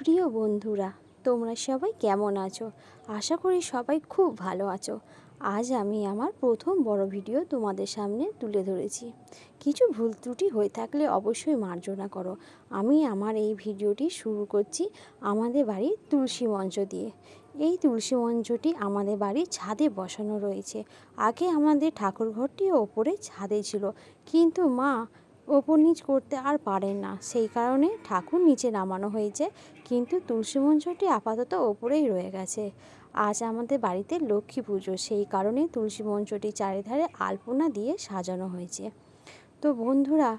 প্রিয় বন্ধুরা, তোমরা সবাই কেমন আছো? আশা করি সবাই খুব ভালো আছো। আজ আমি আমার প্রথম বড় ভিডিও তোমাদের সামনে তুলে ধরেছি। কিছু ভুল ত্রুটি হয়ে থাকলে অবশ্যই মার্জনা করো। আমি আমার এই ভিডিওটি শুরু করছি আমাদের বাড়ির তুলসী মঞ্চ দিয়ে। এই তুলসী মঞ্চটি আমাদের বাড়ির ছাদে বসানো রয়েছে। আগে আমাদের ঠাকুরঘরটি ওপরে ছাদে ছিল। কিন্তু মা ওপর নিচ করতে আর পারেন না। সেই কারণে ঠাকুর নিচে নামানো হয়েছে, কিন্তু তুলসী মঞ্চটি আপাতত ওপরেই রয়ে গেছে। আজ আমাদের বাড়িতে লক্ষ্মী পুজো, সেই কারণে তুলসী মঞ্চটি চারিধারে আলপনা দিয়ে সাজানো হয়েছে। তো বন্ধুরা,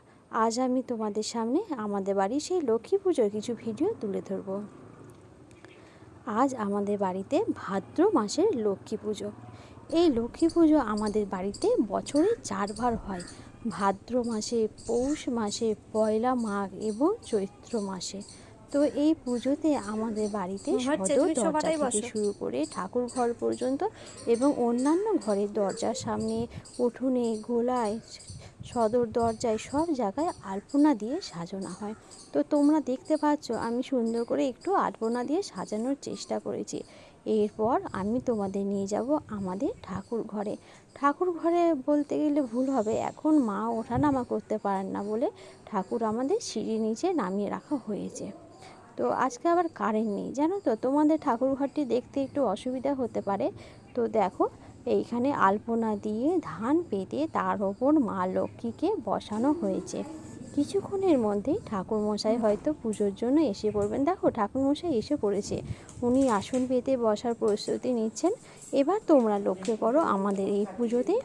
আজ আমি তোমাদের সামনে আমাদের বাড়ির সেই লক্ষ্মী পুজোর কিছু ভিডিও তুলে ধরবো। আজ আমাদের বাড়িতে ভাদ্র মাসের লক্ষ্মী পুজো। এই লক্ষ্মী পুজো আমাদের বাড়িতে বছরে চারবার হয়। ভাদ্র মাসে পৌষ মাসে পয়লা মাঘ এবং চৈত্র মাসে। তো এই পুজোতে আমাদের বাড়িতে সদর দরজা থেকে শুরু করে ঠাকুর ঘর পর্যন্ত এবং অন্যান্য ঘরের দরজার সামনে উঠোনে গোলায় সদর দরজায় সব জায়গায় আলপনা দিয়ে সাজানো হয়। তো তোমরা দেখতে পাচ্ছ আমি সুন্দর করে একটু আলপনা দিয়ে সাজানোর চেষ্টা করেছি। এরপর আমি তোমাদের নিয়ে যাব আমাদের ঠাকুর ঘরে। ঠাকুর ঘরে বলতে গেলে ভুল হবে, এখন মা ওঠানামা করতে পারেন না বলে ঠাকুর আমাদের সিঁড়ির নিচে নামিয়ে রাখা হয়েছে। তো আজকে আবার কারেন্ট নেই, জানো তো? তোমাদের ঠাকুর ঘরটি দেখতে একটু অসুবিধা হতে পারে। তো দেখো, এইখানে আলপনা দিয়ে ধান পেতে তার ওপর মা লক্ষ্মীকে বসানো হয়েছে। কিছুক্ষণের মধ্যেই ঠাকুর মশাই হয়তো পুজোর জন্য এসে পড়বেন। দেখো ঠাকুর মশাই এসে পড়েছে। উনি আসন পেতে বসার প্রস্তুতি নিচ্ছেন। এবার তোমরা লক্ষ্য করো, আমাদের এই পুজোতে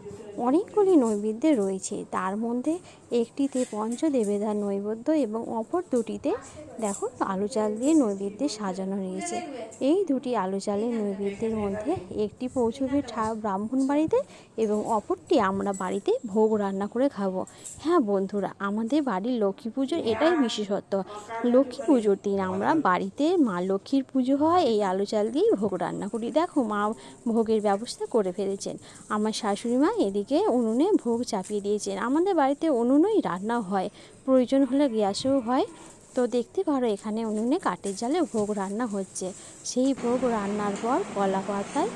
অনেকগুলি নৈবেদ্য রয়েছে। তার মধ্যে একটিতে পঞ্চদেবেদার নৈবেদ্য এবং অপর দুটিতে দেখো, আলু চাল দিয়ে নৈবেদ্য সাজানো রয়েছে। এই দুটি আলু চালের নৈবেদ্যের মধ্যে একটি পৌঁছবে ব্রাহ্মণ বাড়িতে এবং অপরটি আমরা বাড়িতে ভোগ রান্না করে খাব। হ্যাঁ বন্ধুরা, আমাদের বাড়ির লক্ষ্মী পুজোর এটাই বিশেষত্ব। লক্ষ্মী পুজোর দিন আমরা বাড়িতে মা লক্ষ্মীর পুজো হয়, এই আলু চাল দিয়েই ভোগ রান্না করি। দেখো, মা ভোগের ব্যবস্থা করে ফেলেছেন। আমার শাশুড়ি মা এদিকে উনুনে ভোগ চাপিয়ে দিয়েছেন। আমাদের বাড়িতে উনুনেই রান্না হয়, প্রয়োজন হলে গ্যাসেও হয়। তো দেখতে পারো, এখানে উনুনে কাঠের জালে ভোগ রান্না হচ্ছে। সেই ভোগ রান্নার পর কলা পাতায়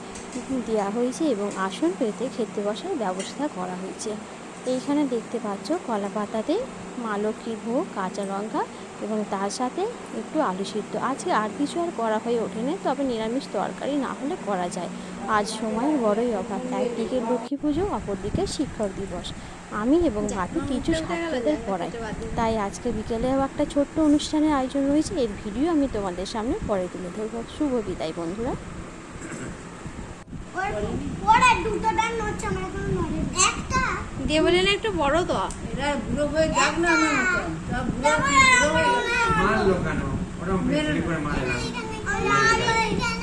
দেওয়া হয়েছে এবং আসন পেতে খেতে বসার ব্যবস্থা করা হয়েছে। এইখানে দেখতে পাচ্ছ কলা পাতাতে মা লক্ষ্মীর ভোগ কাঁচা লঙ্কা এবং তার সাথে একটু আলু সিদ্ধ। আজকে আর কিছু আর করা হয়ে ওঠেনি তবে নিরামিষ তরকারি না হলে করা যায়। আজ সময়ের বড়ই অভাব একদিকে লক্ষ্মী পুজো অপরদিকে শিক্ষক দিবস। আমি এবং বাকি কিছু ছাত্রদের পড়াই তাই আজকে বিকেলেও একটা ছোট্ট অনুষ্ঠানের আয়োজন রয়েছে। এর ভিডিও আমি তোমাদের সামনে পরে তুলে ধরবো। শুভ বিদায় বন্ধুরা ওর ওর আর দুটো ডান নড়ছে আমার এখনও নড়ে দিয়ে বললেন একটু বড় তো এরা বুড়ো হয়ে যাক না আমার মতো সব বুড়ো বুড়ো হয়ে গেছে। মারলো কেন ওটা করে মারে না লাল হয়ে গেল